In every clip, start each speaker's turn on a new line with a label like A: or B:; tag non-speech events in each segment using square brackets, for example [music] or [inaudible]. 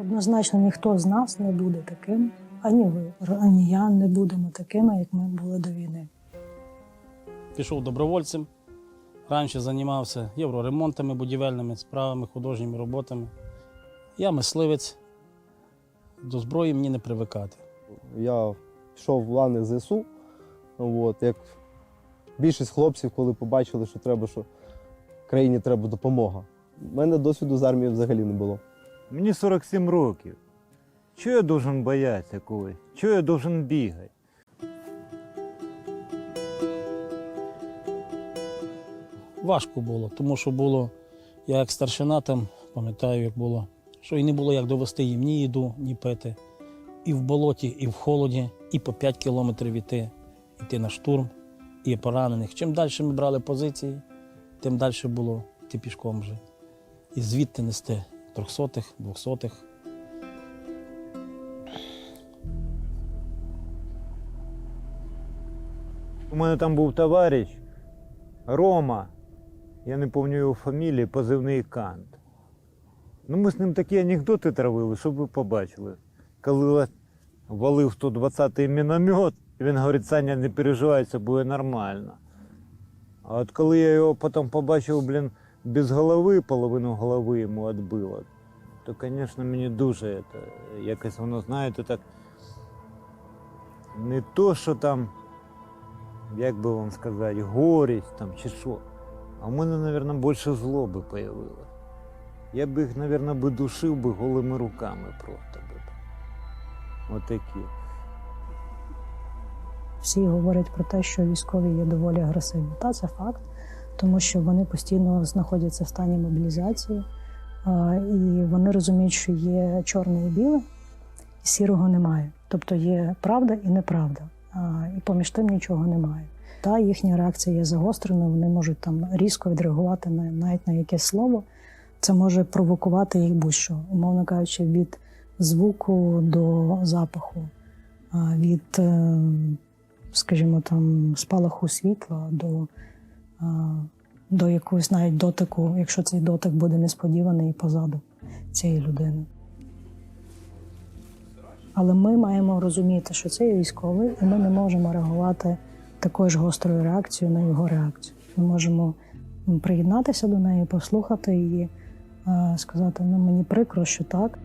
A: Однозначно ніхто з нас не буде таким, ані ви, ані я не будемо такими, як ми були до війни.
B: Пішов добровольцем. Раніше займався євроремонтами, будівельними справами, художніми роботами. Я мисливець. До зброї мені не привикати.
C: Я пішов в лани ЗСУ. От, як більшість хлопців, коли побачили, що треба, що країні треба допомога. У мене досвіду з армії взагалі не було.
D: Мені 47 років. Чого я должен боятися когось? Чого я должен бігати?
B: Важко було, тому що було, я як старшина там, пам'ятаю, як було, що і не було як довести їм ні їду, ні пити. І в болоті, і в холоді, і по 5 кілометрів іти, йти на штурм, і поранених. Чим далі ми брали позиції, тим далі було йти пішком вже. І звідти нести трьохсотих, двохсотих.
D: У мене там був товариш Рома. Я не пам'ятаю його фамілії, позивний Кант. Ну, ми з ним такі анекдоти травили, щоб ви побачили. Коли валив 120-й міномет, він говорить, Саня, не переживай, це буде нормально. А от коли я його потім побачив, блін, без голови, половину голови йому відбило, то, звісно, мені дуже это, якось воно, знаєте, так не то, що там як би вам сказати, горість там чи що. А в мене, мабуть, більше злоби появилось. Я б їх, мабуть, би душив би голими руками просто би. Отакі.
A: Всі говорять про те, що військові є доволі агресивні. Та це факт, тому що вони постійно знаходяться в стані мобілізації, і вони розуміють, що є чорне і біле, і сірого немає. Тобто є правда і неправда, і поміж тим нічого немає. Та їхня реакція є загостреною, вони можуть там різко відреагувати на навіть на якесь слово. Це може провокувати їх будь-що, умовно кажучи, від звуку до запаху, від, е, скажімо, там спалаху світла до, до якогось навіть дотику, якщо цей дотик буде несподіваний позаду цієї людини. Але ми маємо розуміти, що це є військовий, і ми не можемо реагувати такою ж гострою реакцією на його реакцію. Ми можемо приєднатися до неї, послухати її, е, сказати: ну мені прикро, що так.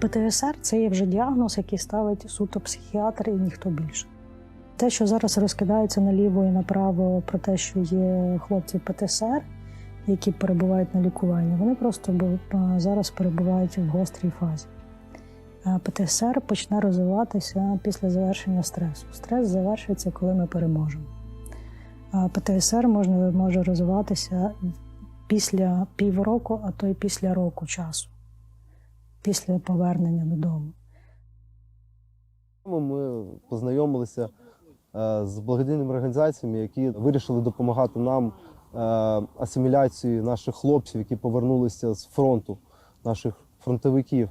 A: ПТСР це є вже діагноз, який ставить суто психіатр і ніхто більше. Те, що зараз розкидається наліво і направо про те, що є хлопці ПТСР, які перебувають на лікуванні, вони просто зараз перебувають в гострій фазі. ПТСР почне розвиватися після завершення стресу. Стрес завершується, коли ми переможемо. ПТСР можна, може розвиватися після півроку, а то й після року часу, після повернення додому.
C: Ми познайомилися з благодійними організаціями, які вирішили допомагати нам е, асиміляції наших хлопців, які повернулися з фронту, наших фронтовиків.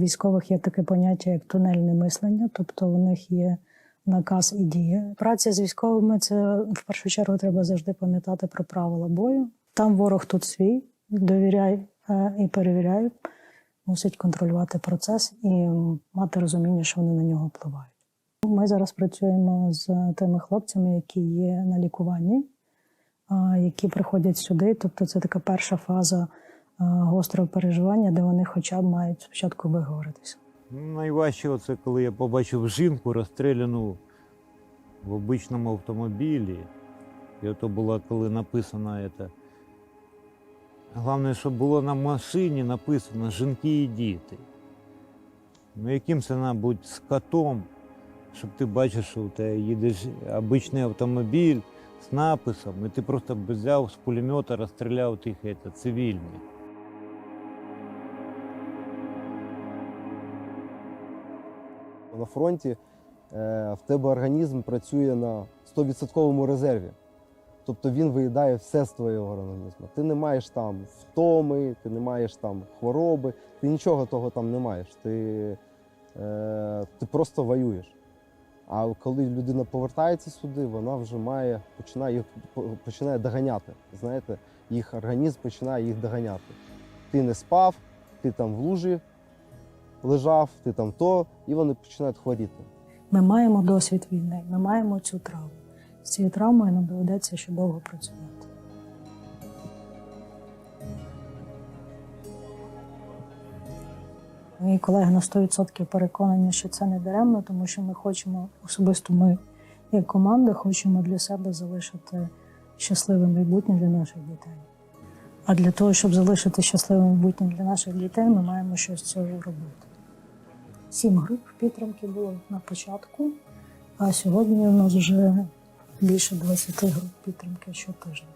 A: Військових є таке поняття, як тунельне мислення, тобто у них є наказ і дія. Праця з військовими це в першу чергу треба завжди пам'ятати про правила бою. Там ворог тут свій, довіряй е, і перевіряй, мусить контролювати процес і мати розуміння, що вони на нього впливають. Ми зараз працюємо з тими хлопцями, які є на лікуванні, які приходять сюди. Тобто, це така перша фаза гострого переживання, де вони хоча б мають спочатку виговоритися.
D: Ну, найважче це коли я побачив жінку розстріляну в обичному автомобілі. І то було, коли написано це. Головне, щоб було на машині написано жінки і діти. Ну, яким це треба бути з котом, щоб ти бачиш, що у тебе їде ж- обичний автомобіль з написом, і ти просто взяв з пулемета, розстріляв тих це, цивільних.
C: На фронті е, в тебе організм працює на 100% резерві. Тобто він виїдає все з твого організму. Ти не маєш там втоми, ти не маєш там хвороби, ти нічого того там не маєш. Ти, е, ти просто воюєш. А коли людина повертається сюди, вона вже має починає їх починає доганяти. Знаєте, їх організм починає їх доганяти. Ти не спав, ти там в лужі лежав, ти там то, і вони починають хворіти.
A: Ми маємо досвід війни, ми маємо цю травму. З цією травмою нам доведеться ще довго працювати. Мої колеги на 100% переконані, що це не даремно, тому що ми хочемо, особисто ми, як команда, хочемо для себе залишити щасливе майбутнє для наших дітей. А для того, щоб залишити щасливе майбутнє для наших дітей, ми маємо щось з цього робити. Сім груп підтримки було на початку, а сьогодні у нас вже більше 20 груп підтримки щотижня.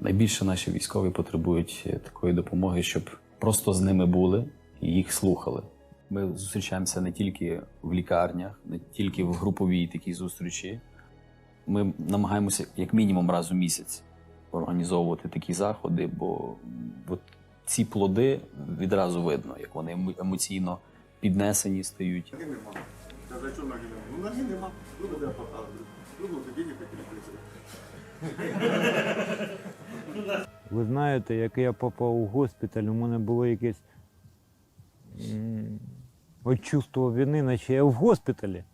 E: Найбільше наші військові потребують е, такої допомоги, щоб просто з ними були і їх слухали. Ми зустрічаємося не тільки в лікарнях, не тільки в груповій такій зустрічі. Ми намагаємося як мінімум раз у місяць організовувати такі заходи, бо от ці плоди відразу видно, як вони емо- емоційно піднесені стають.
F: Каже, що ноги нема? Ну ноги нема. Ну буде показувати. Ну тоді не потрібно.
D: Ви знаєте, як я попав у госпіталь, у мене було якесь от вини, наче я в госпіталі,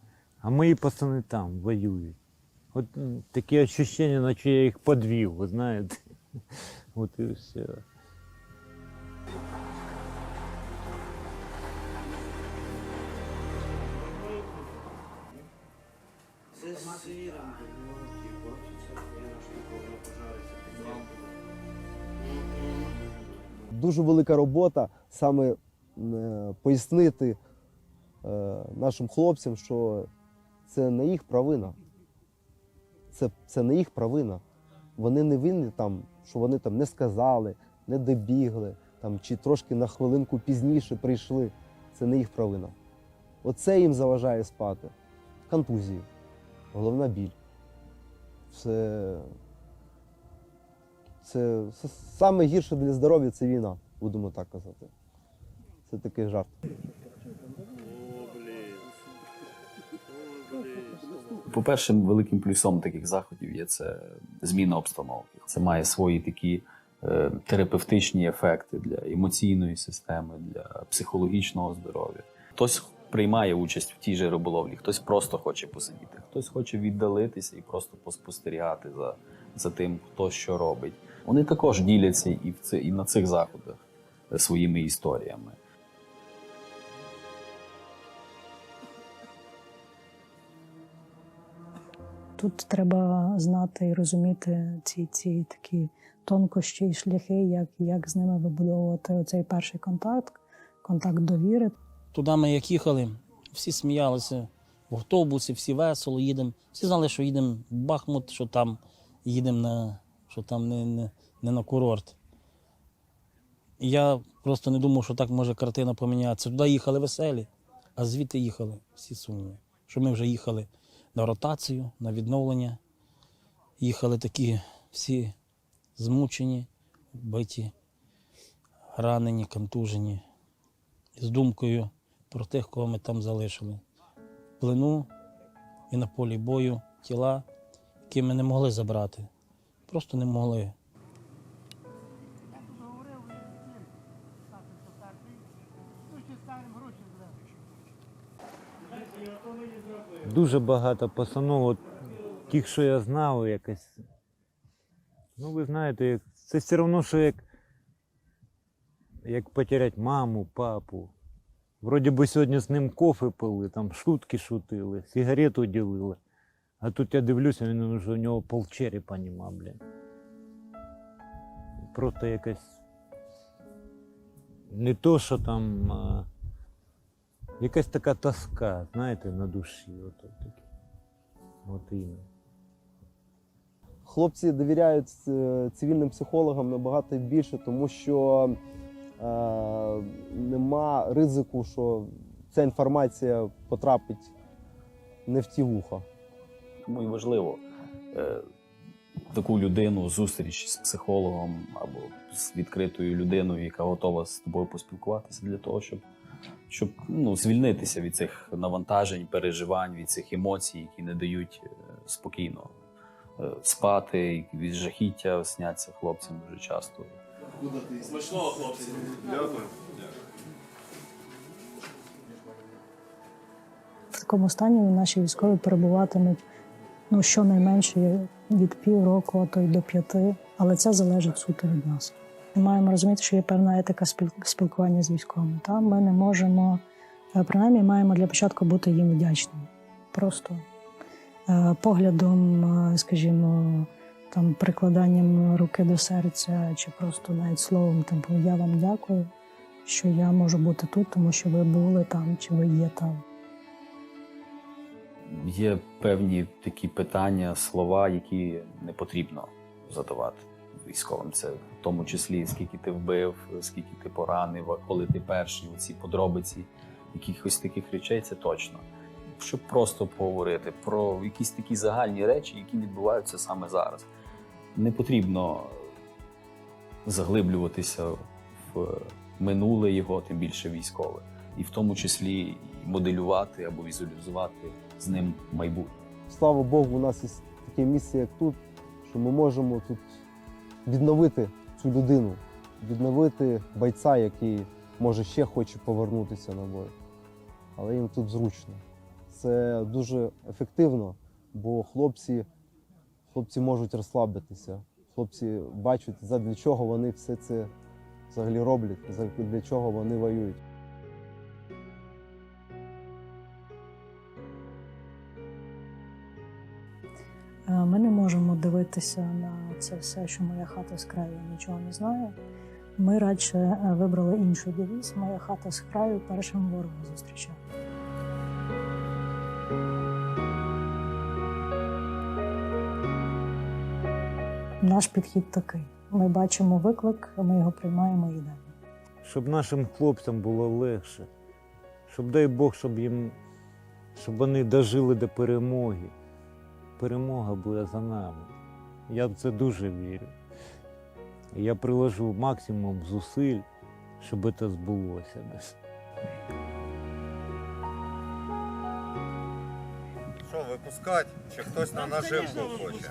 D: а мої пацани там воюють. От такі відчуття, наче я їх подвів, ви знаєте. [laughs] От і все.
C: Дуже велика робота саме е, пояснити е, нашим хлопцям, що це не їх провина. Це, це не їх провина. Вони не винні там, що вони там не сказали, не добігли, там, чи трошки на хвилинку пізніше прийшли. Це не їх провина. Оце їм заважає спати. Контузії, головна біль. Це, це, саме гірше для здоров'я це війна, будемо так казати. Це такий жарт.
E: По-перше, великим плюсом таких заходів є це зміна обстановки. Це має свої такі е, терапевтичні ефекти для емоційної системи, для психологічного здоров'я. Хтось приймає участь в тій же риболовлі, хтось просто хоче посидіти, хтось хоче віддалитися і просто поспостерігати за, за тим, хто що робить. Вони також діляться і, в це, і на цих заходах своїми історіями.
A: Тут треба знати і розуміти ці, ці такі тонкощі і шляхи, як, як з ними вибудовувати оцей перший контакт, контакт довіри.
B: Туди ми як їхали, всі сміялися в автобусі, всі весело їдемо. Всі знали, що їдемо в Бахмут, що там їдемо на що там не, не, не на курорт. Я просто не думав, що так може картина помінятися. Туди їхали веселі, а звідти їхали всі сумні. Що ми вже їхали на ротацію, на відновлення. Їхали такі всі змучені, вбиті, ранені, контужені з думкою про тих, кого ми там залишили. В плену і на полі бою тіла, які ми не могли забрати. Просто не могли.
D: Дуже багато постанов, от, тих, що я знав, якось. Ну, ви знаєте, це все одно, що як, як потеряти маму, папу. Вроді би сьогодні з ним кофе пили, там шутки шутили, сигарету ділили. А тут я дивлюся, він вже у нього полчерепа нема, блін. Просто якась. Не то, що там. А... Якась така тоска, знаєте, на душі. От, от, таке. от іменно.
C: Хлопці довіряють е, цивільним психологам набагато більше, тому що е, нема ризику, що ця інформація потрапить не в ті вуха.
E: Тому і важливо е, таку людину, зустріч з психологом або з відкритою людиною, яка готова з тобою поспілкуватися для того, щоб щоб ну, звільнитися від цих навантажень, переживань, від цих емоцій, які не дають е, спокійно е, спати, від жахіття сняться хлопцям дуже часто.
F: Смачного, хлопці. Дякую.
A: В такому стані наші військові перебуватимуть ну, щонайменше від півроку, а то й до п'яти, але це залежить суто від нас. Ми маємо розуміти, що є певна етика спіл- спілкування з військовими. Та ми не можемо, е, принаймні, маємо для початку бути їм вдячними. Просто е, поглядом, е, скажімо, там прикладанням руки до серця, чи просто навіть словом, типу, я вам дякую, що я можу бути тут, тому що ви були там, чи ви є там.
E: Є певні такі питання, слова, які не потрібно задавати військовим. Це в тому числі скільки ти вбив, скільки ти поранив, коли ти перший, оці подробиці якихось таких речей, це точно. Щоб просто поговорити про якісь такі загальні речі, які відбуваються саме зараз. Не потрібно заглиблюватися в минуле його, тим більше військове, і в тому числі моделювати або візуалізувати з ним майбутнє.
C: Слава Богу, у нас є таке місце, як тут, що ми можемо тут відновити цю людину, відновити бойця, який може ще хоче повернутися на бой. Але їм тут зручно. Це дуже ефективно, бо хлопці, хлопці можуть розслабитися. Хлопці бачать, задля чого вони все це взагалі роблять, для чого вони воюють.
A: Дивитися на це все, що моя хата з краю нічого не знає. Ми радше е, вибрали інший девіз Моя хата з краю першим ворога зустрічає. Наш підхід такий: ми бачимо виклик, ми його приймаємо і йдемо.
D: щоб нашим хлопцям було легше, щоб дай Бог, щоб їм, щоб вони дожили до перемоги. Перемога буде за нами. Я в це дуже вірю. Я приложу максимум зусиль, щоб це збулося.
G: Що, випускати? Чи хтось на наживку хоче?